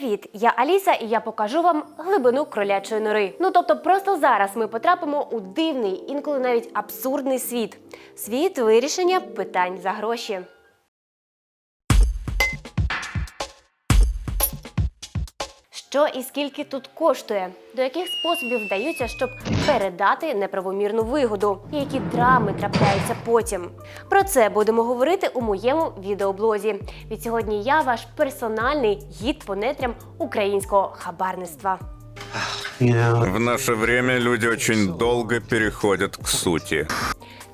Привіт, я Аліса, і я покажу вам глибину кролячої нори. Ну тобто, просто зараз ми потрапимо у дивний, інколи навіть абсурдний світ. Світ вирішення питань за гроші. Що і скільки тут коштує? До яких способів вдаються, щоб передати неправомірну вигоду? Які драми трапляються потім? Про це будемо говорити у моєму відеоблозі. Від сьогодні я ваш персональний гід по нетрям українського хабарництва. В наше время люди очень долго переходят к сути.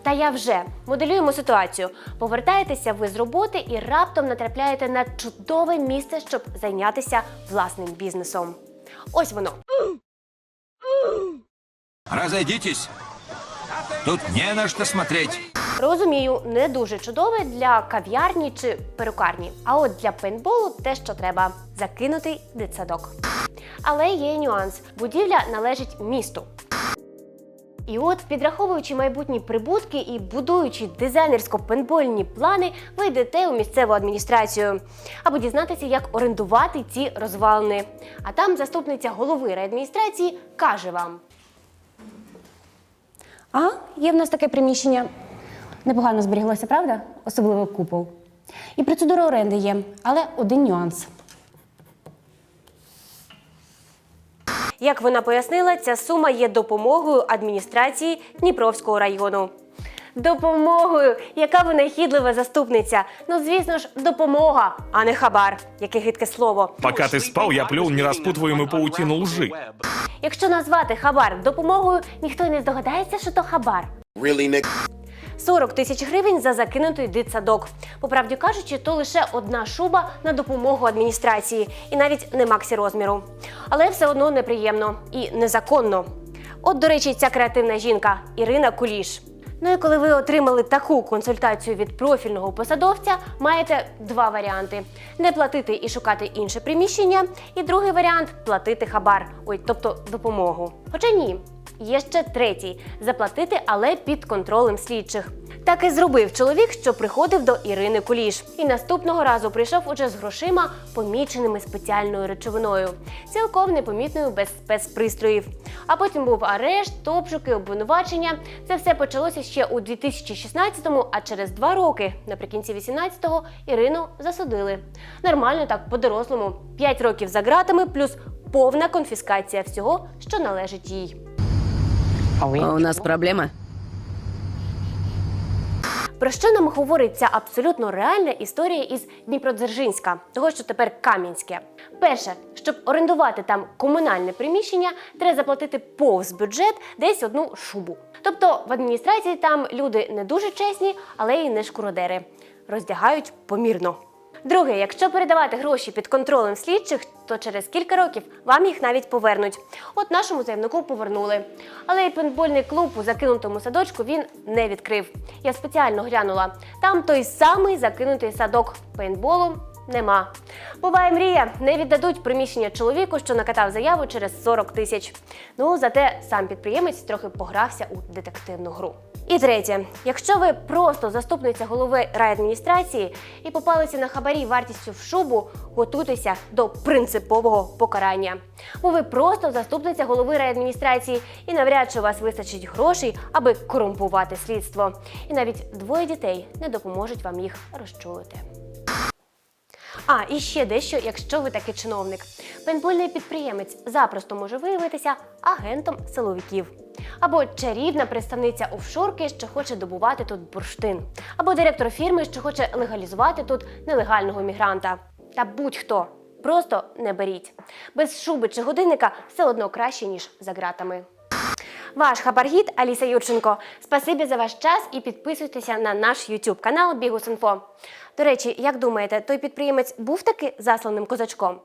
Та я вже моделюємо ситуацію. Повертаєтеся ви з роботи і раптом натрапляєте на чудове місце, щоб зайнятися власним бізнесом. Ось воно. Разойдитесь. Тут не на что смотреть. Розумію, не дуже чудове для кав'ярні чи перукарні. А от для пейнтболу те, що треба закинутий дитсадок. Але є нюанс: будівля належить місту. І от, підраховуючи майбутні прибутки і будуючи дизайнерсько-пейнтбольні плани, ви йдете у місцеву адміністрацію, аби дізнатися, як орендувати ці розвалини. А там заступниця голови райадміністрації каже вам: А, є в нас таке приміщення. Непогано зберіглося, правда? Особливо купол. І процедура оренди є, але один нюанс. Як вона пояснила, ця сума є допомогою адміністрації Дніпровського району. Допомогою, яка винахідлива заступниця. Ну, звісно ж, допомога, а не хабар. Яке гидке слово. Пока ты спал, я плел нераспутываемую паутину лжи. Якщо назвати хабар допомогою, ніхто й не здогадається, що то хабар. 40 тисяч гривень за закинутий дитсадок. По правді кажучи, то лише одна шуба на допомогу адміністрації, і навіть не максі розміру. Але все одно неприємно і незаконно. От, до речі, ця креативна жінка Ірина Куліш. Ну і коли ви отримали таку консультацію від профільного посадовця, маєте два варіанти: не платити і шукати інше приміщення, і другий варіант платити хабар, ой, тобто допомогу. Хоча ні, Є ще третій заплатити, але під контролем слідчих. Так і зробив чоловік, що приходив до Ірини Куліш. І наступного разу прийшов уже з грошима, поміченими спеціальною речовиною, цілком непомітною без спецпристроїв. А потім був арешт, обшуки, обвинувачення. Це все почалося ще у 2016-му, а через два роки, наприкінці 18-го, Ірину засудили. Нормально так, по-дорослому. 5 років за ґратами, плюс повна конфіскація всього, що належить їй. А у нас проблема. Про що нам говорить ця абсолютно реальна історія із Дніпродзержинська, того, що тепер Кам'янське? Перше, щоб орендувати там комунальне приміщення, треба заплатити повз бюджет десь одну шубу. Тобто в адміністрації там люди не дуже чесні, але й не шкуродери. Роздягають помірно. Друге, якщо передавати гроші під контролем слідчих, то через кілька років вам їх навіть повернуть. От нашому заявнику повернули. Але і пейнтбольний клуб у закинутому садочку він не відкрив. Я спеціально глянула. Там той самий закинутий садок пейнтболу. Нема. Буває мрія, не віддадуть приміщення чоловіку, що накатав заяву через 40 тисяч. Ну, зате сам підприємець трохи погрався у детективну гру. І третє, якщо ви просто заступниця голови райадміністрації і попалися на хабарі вартістю в шубу, готуйтеся до принципового покарання. Бо ви просто заступниця голови райадміністрації і навряд чи у вас вистачить грошей, аби корумпувати слідство. І навіть двоє дітей не допоможуть вам їх розчулити. А, і ще дещо, якщо ви таки чиновник. Пейнтбольний підприємець запросто може виявитися агентом силовиків. Або чарівна представниця офшорки, що хоче добувати тут бурштин. Або директор фірми, що хоче легалізувати тут нелегального мігранта. Та будь-хто. Просто не беріть. Без шуби чи годинника все одно краще, ніж за ґратами. Ваш хабаргід Аліса Юрченко. Спасибі за ваш час і підписуйтеся на наш YouTube канал Бігус.Інфо. До речі, як думаєте, той підприємець був таки засланим козачком?